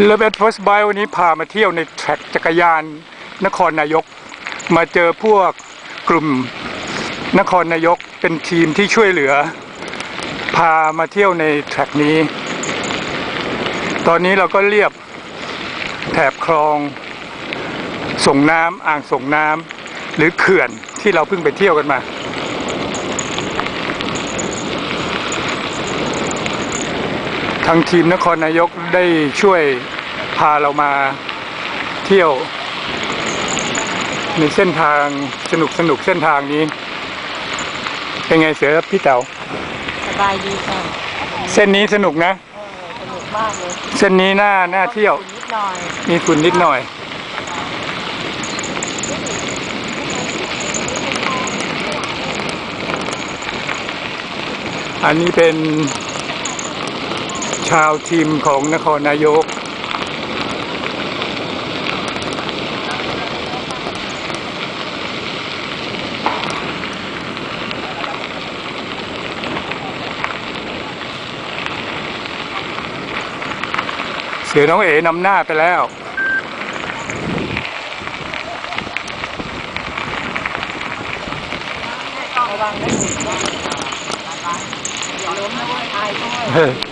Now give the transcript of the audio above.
เลเวทเฟิร์สไบวันนี้พามาเที่ยวในแทร็กจักรยานนครนายก มาเจอพวกกลุ่มนครนายกเป็นทีมที่ช่วยเหลือ พามาเที่ยวในแทร็กนี้ ตอนนี้เราก็เรียบแถบคลอง ส่งน้ำอ่างส่งน้ำหรือเขื่อนที่เราเพิ่งไปเที่ยวกันมา ทางทีมนครนายกได้ช่วยพาเรามาเที่ยว ในเส้นทางสนุกสนุกๆเส้นทางนี้ เป็นไงเสือพี่เต๋าสบายดีค่ะเส้นนี้สนุกนะเออสนุกมากเลยเส้นนี้น่าน่าเที่ยว นิดหน่อยมีฝุ่นนิดหน่อย อันนี้เป็น ชาวทีมของนครนายก เสือน้องเอ๋นำหน้าไปแล้วระวังนะอย่าล้มนะเว้ยอายด้วย